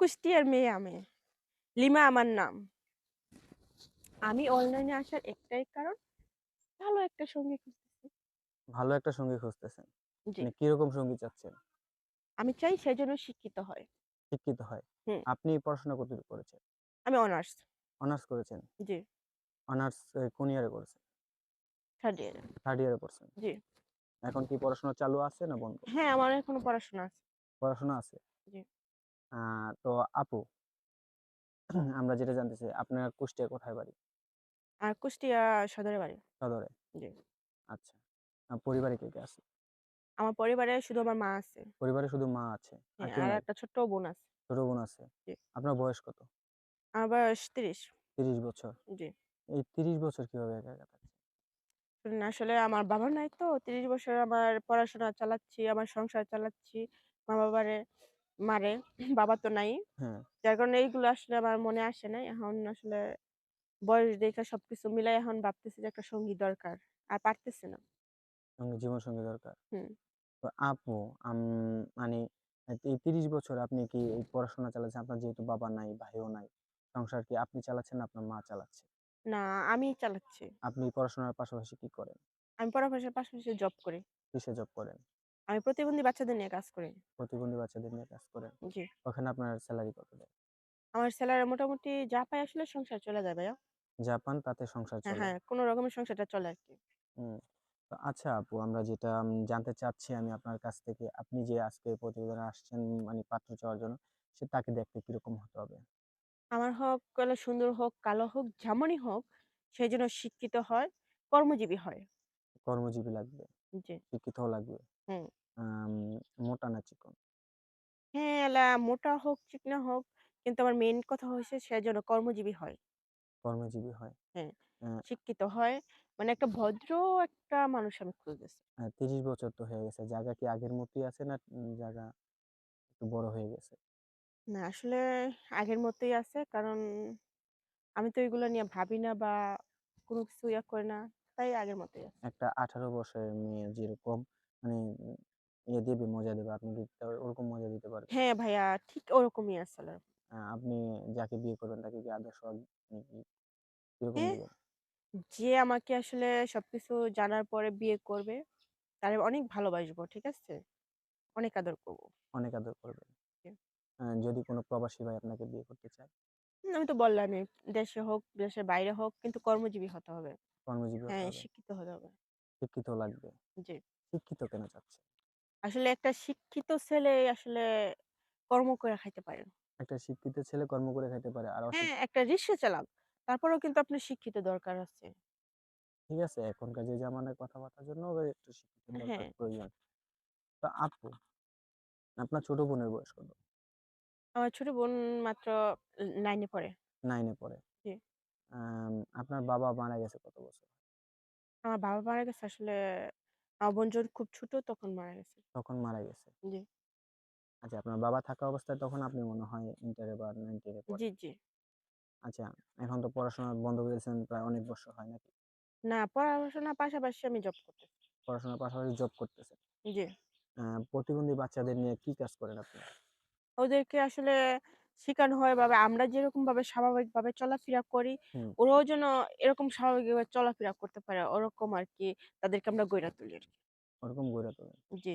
কুষ্টিয়ার মেয়ে আমি। লিমা আমার নাম। আমি অনলাইনে আসার একটাই কারণ, ভালো একটা সঙ্গী খুঁজতেছি। ভালো একটা সঙ্গী খুঁজতেছেন। জি। মানে কীরকম সঙ্গী চাচ্ছেন? আমি চাই সে যেন শিক্ষিত হয়। শিক্ষিত হয়। হুম। আপনি পড়াশোনা কতদূর করেছেন? আমি অনার্স। অনার্স করেছেন? জি। অনার্স কোন ইয়ারে করেছেন? থার্ড ইয়ারে। থার্ড ইয়ারে পড়ছেন। জি। এখন কি পড়াশোনা চালু আছে না বন্ধ? হ্যাঁ, আমার এখনও পড়াশোনা আছে। পড়াশোনা আছে? জি। তো আপু আমরা যেটা জানতে চাই আপনার কুষ্টিয়া কোথায় বাড়ি? আর কুষ্টিয়া সদরে বাড়ি। সদরে? জি। আচ্ছা। আ পরিবারে কে, কে আছে? আমার পরিবারে শুধু আমার মা আছে। পরিবারে শুধু মা আছে। আর হ্যাঁ, কেউ আর নাই? একটা ছোট্ট বোন আছে। ছোট বোন আছে। জি। আপনার বয়স কত? আমার বয়স ৩০। ৩০ বছর। জি। এই ৩০ বছর কীভাবে একা, একা থাকছেন? শুনুন আসলে আমার বাবা নাই তো ৩০ বছর আমার পড়াশোনা চালাচ্ছি, আমার সংসার চালাচ্ছি। মা-বাবারে মারে, বাবা তো নাই। হ্যাঁ। যার কারণে এইগুলো আসলে আমার মনে আসে নাই। এখন আসলে বয়স দেখে সবকিছু মিলাই এখন ভাবতেছি যে একটা সঙ্গী দরকার। আর পারতেছি না। সঙ্গী দরকার। তো আপু আম মানে এই ৩০ বছর আপনি কি এই পড়াশোনা চালাচ্ছেন, আপনার যেহেতু বাবা নাই, ভাইও নাই। সংসার কি আপনি চালাচ্ছেন আপনার মা চালাচ্ছে? না, আমিই চালাচ্ছি। আপনি পড়াশোনার পাশাপাশি কি করেন? আমি পড়াশোনার পাশাপাশি জব করি। কিসে জব করেন? আমি প্রতিবন্ধী বাচ্চাদের নিয়ে কাজ করি। প্রতিবন্ধী বাচ্চাদের নিয়ে কাজ করেন। জি। ওখানে আপনার সেলারি কত দেয়? আমার স্যালারি মোটামুটি যা পাই আসলে সংসার চলে যায় ভাইয়া। যা পান তাতে সংসার হ্যাঁ, চলে। হ্যাঁ, কোন রকমের সংসারটা চলে আরকি। হুম। তো আচ্ছা আপু আমরা যেটা জানতে চাচ্ছি আমি আপনার কাছ থেকে, আপনি যে আজকে প্রতিবেদনে আসছেন মানে পাত্র চাওয়ার জন্য, সে তাকে দেখতে কীরকম হতে হবে? আমার হোক কালো সুন্দর হোক, কালো হোক, যেমনই হোক, সে যেন শিক্ষিত হয়, কর্মজীবী হয়। কর্মজীবী লাগবে, জি। শিক্ষিতও লাগবে। হুম। আম মোটা না চিকন? হ্যাঁ, এলা মোটা হোক, চিকনা হোক, কিন্তু আমার মেইন কথা হইছে সে যেন কর্মজীবী হয়। কর্মজীবী হয়। হ্যাঁ, শিক্ষিত হয়। মানে একটা ভদ্র একটা মানুষ আমি খুঁজতেছি। আ ৩০ বছর তো হয়ে গেছে। জায়গা কি আগের মতই আছে না উম জায়গা একটু বড় হয়ে গেছে? না আসলে আগের মতোই আছে। কারণ আমি তো এগুলো নিয়ে ভাবি না বা কোনো কিছু ইয়া করি না। তাই আগের মতোই আছে। একটা ১৮ বছরের মেয়ে যেরকম মানে ইয়ে দেবে, মজা দেবে, আপনি কি ওরকম মজা দিতে পারবেন? হ্যাঁ ভাইয়া, ঠিক ওরকমই আসলে। আপনি যাকে বিয়ে করবেন তাকে কি আদর্শ আপনি কি কীরকম হ্যাঁ, দিবেন? যে আমাকে আসলে সবকিছু জানার পরে বিয়ে করবে, তারে অনেক ভালোবাসবো। ঠিক আছে? অনেক আদর করব। অনেক আদর করবেন। জি। আ যদি কোনো প্রবাসী ভাই আপনাকে বিয়ে করতে চায়? হুম, আমি তো বললামই, দেশে হোক, দেশের বাইরে হোক কিন্তু কর্মজীবী হতে হবে। কর্মজীবী হতে হ্যাঁ, হবে। শিক্ষিত হতে হবে। শিক্ষিত লাগবে। জি। শিক্ষিত কেন চাচ্ছেন? আসলে একটা শিক্ষিত ছেলে আসলে কর্ম করে খাইতে পারে। একটা শিক্ষিত ছেলে কর্ম করে খাইতে পারে। আর হ্যাঁ, একটা রিক্সা চালাক। তারপরেও কিন্তু আপনার শিক্ষিত দরকার আছে। ঠিক আছে? এখনকার যে জামানায় কথাবার্তার জন্য ওই একটু শিক্ষিত দরকার হ্যাঁ। প্রয়োজন। তো আপু, আপনার ছোট বোনের বয়স কত? আমার ছোট বোন মাত্র এ 9 এ পড়ে। 9 এ পড়ে। জি। আম আপনার বাবা মারা গেছে কত বছর? আমার বাবা মারা গেছে আসলে যখন খুব ছোট তখন মারা গেছে। তখন মারা গেছে। জি। আচ্ছা আপনার বাবা থাকা অবস্থায় তখন আপনি মনে হয় ইন্টারে বা 9, 10 এ পড়েন। জি, জি। আচ্ছা, এখন তো পড়াশোনা বন্ধ করেছেন প্রায় অনেক বছর হয় নাকি? না, পড়াশোনার পাশাপাশি আমি জব করতেছি। পড়াশোনার পাশাপাশি জব করতেছেন। জি। প্রতিবন্ধী বাচ্চাদের নিয়ে কি কাজ করেন আপনি? ওদেরকে আসলে শিখানো হয় বা আমরা যেরকম ভাবে স্বাভাবিক ভাবে চলাফেরা করি, ওরাও যেন এরকম স্বাভাবিকভাবে চলাফেরা করতে পারে। ওরকম আর কি তাদেরকে আমরা গইড়া তুলি আরকি। ওরকম গইড়া তুলি জি।